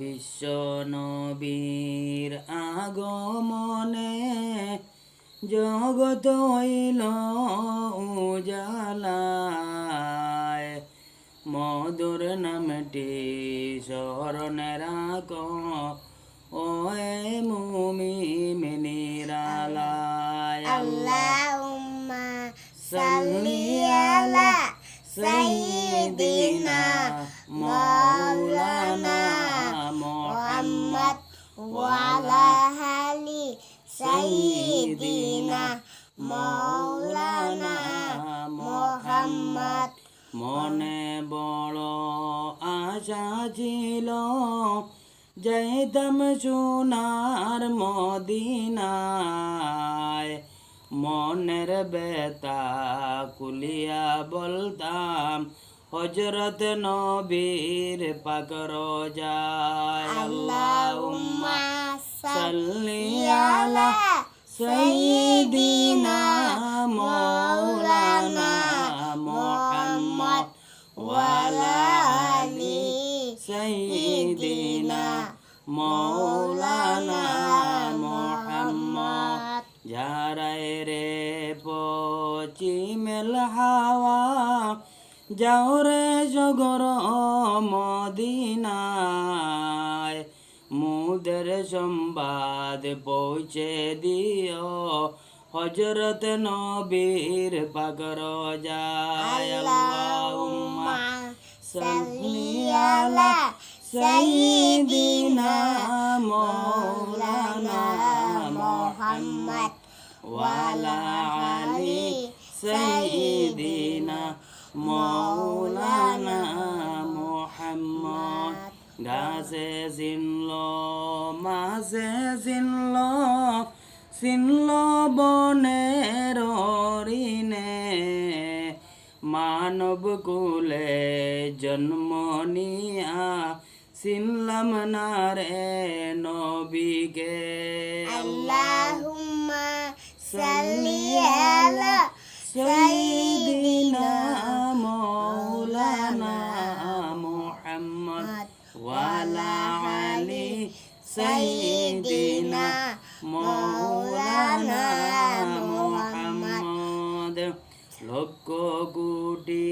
বিশ্ব নবীর আগমনে জগত হইল উজালায়। মধুর নামটি স্মরণে রাখ ও মুমি মিনিরালায় Allahumma salli ala Sayyidina Maulana মনে বড় আশা ছিল যাইতাম সোনার মদিনায়। মনের বেতা কুলিয়া বলতাম হজরত নবীর পাকর যায় Allahumma salli salli ala Ali Sayyidina Maulana Muhammad যারাই রে পশ্চিমেল হাওয়া যাও রে জগর মদিনায় মুদের সংবাদ পৌঁছে দিও হজরত নবীর পাকর যায় আল্লাহুম্মা salli ala Sayyidina Maulana Muhammad wa ala ali sayyidina maulana muhammad গাছে চিনল মাঝে চিনল চিনল বনের ঋণে মানব কুলে জন্ম নিয়া চিনলাম না রে নবীকে। আল্লাহুম্মা সাল্লি আলা সাইয়্যিদিনা মাওলানা ওয়ালা আলি সাইয়্যিদিনা কোটি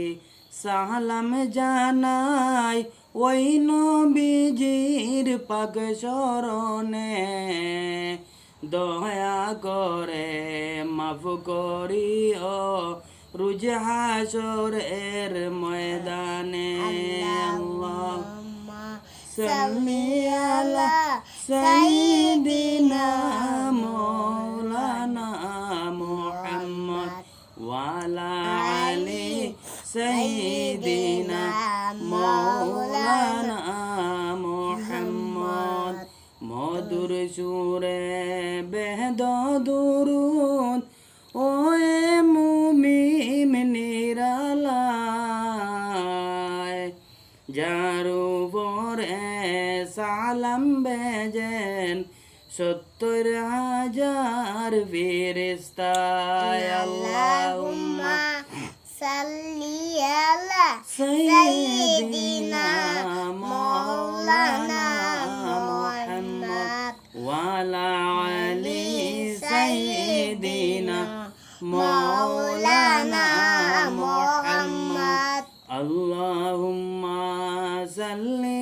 সালাম জানাই ওই নবীজির পাক শরণে। দয়া করে মাফ করিও রুজ হাসরের ময়দানে। আল্লাহ salli ala maulana muhammad মধুর সুরে বেদ দুরুদ। ওয়ে মুমিম নিরালায় যার সালাম বেজেন সত্তর হাজার ফেরেস্তায় আল্লাহুম্মা صلي على سيدنا مولانا محمد وعلى علي سيدنا مولانا محمد اللهم صلِّ